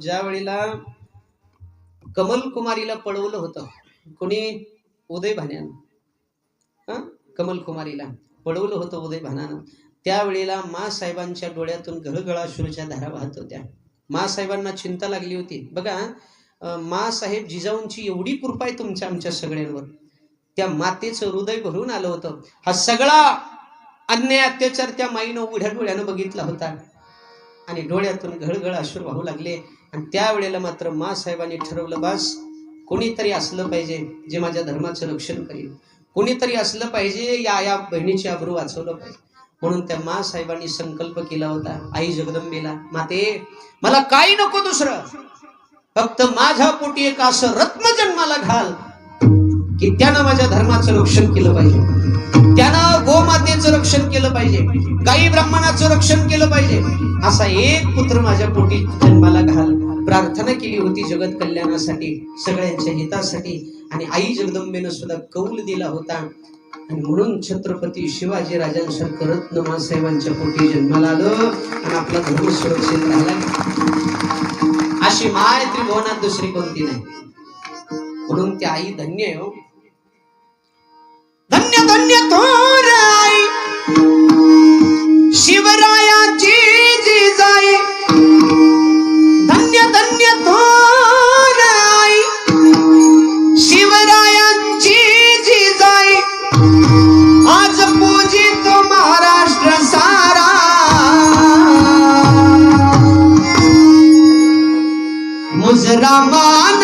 ज्या वेळेला कमल कुमारीला पळवलं होतं कोणी? उदय भाण्यानं. कमल कुमारीला पळवलं होतं उदय भानानं त्यावेळेला मा साहेबांच्या डोळ्यातून घळघळा सुरूच्या धारा वाहत होत्या. मा साहेबांना चिंता लागली होती. बघा अं, मा साहेब जिजाऊंची एवढी कृपा आहे तुमच्या आमच्या सगळ्यांवर. त्या मातेचं हृदय भरून आलं होतं. हा सगळा अन्याय अत्याचार त्या माईनं उघड्या डोळ्यानं बघितला होता. आणि डोळ्यातून घळघळ अश्रू वाहू लागले. आणि त्यावेळेला मात्र मा साहेबांनी ठरवलं बास कोणीतरी असलं पाहिजे जे माझ्या धर्माचं रक्षण करेल. कोणीतरी असलं पाहिजे या या बहिणीचे अब्रू वाचवलं पाहिजे. म्हणून त्या मा साहेबांनी संकल्प केला होता आई जगदंबेला माते मला काही नको दुसरं. फक्त माझ्या पोटी एक असं रत्न जन्माला घाल की त्यानं माझ्या धर्माचं रक्षण केलं पाहिजे. त्यानं गोमातेचं रक्षण केलं पाहिजे गाई ब्राह्मणाचं रक्षण केलं पाहिजे असा एक पुत्र माझ्या पोटी जन्माला घाल. प्रार्थना केली होती जगत कल्याणासाठी सगळ्यांच्या हितासाठी आणि आई जगदंबेनं सुद्धा कौल दिला होता. आणि म्हणून छत्रपती शिवाजी राजांसारखं रत्न मासाहेबांच्या पोटी जन्माला आलं आणि आपला धर्म सुरक्षित राहिला. अशी माय त्रिभुवनात दुसरी कोणती नाही? म्हणून ती आई धन्य आहे हो. धन्य धन्य थोर आई शिवरायाची जिजाई. धन्य धन्य थोर आई शिवरायांची जिजाई. आज पूजितो महाराष्ट्र सारा. मुजरामान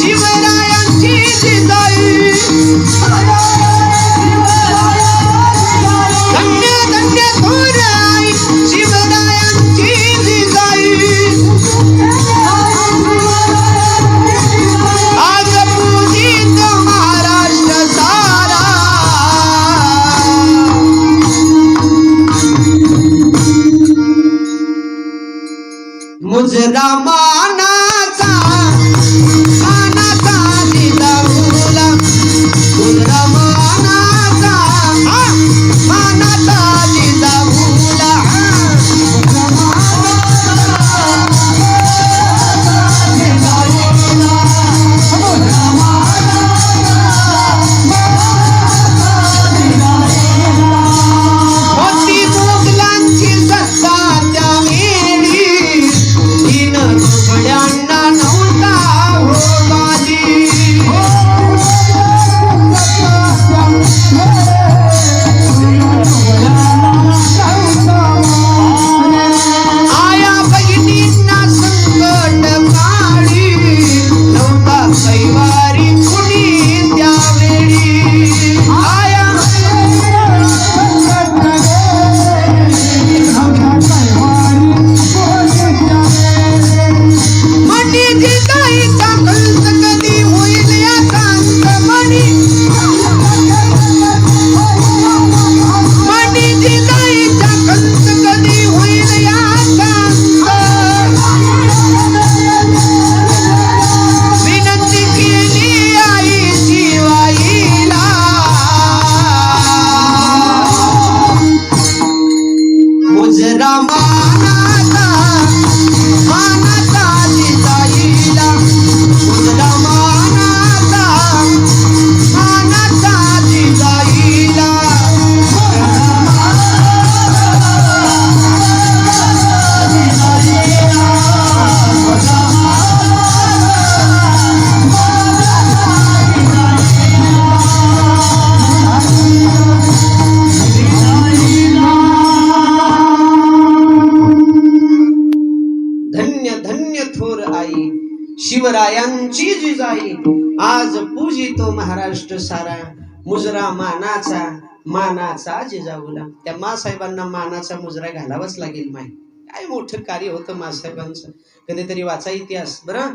शिवरायांची जिजाई. धन्य धन्य थोर शिवरायांची जिजाई. आज पूजित महाराष्ट्र सारा. मुजरा मानाचा शिवरायांची जिजाई आज पूजितो महाराष्ट्र सारा. मुजरा मानाचा मानाचा जिजाऊला. त्या मासाहेबांना मानाचा मुजरा घालावाच लागेल माई. काय मोठं कार्य होतं मासाहेबांचं. कधीतरी वाचा इतिहास. बरं?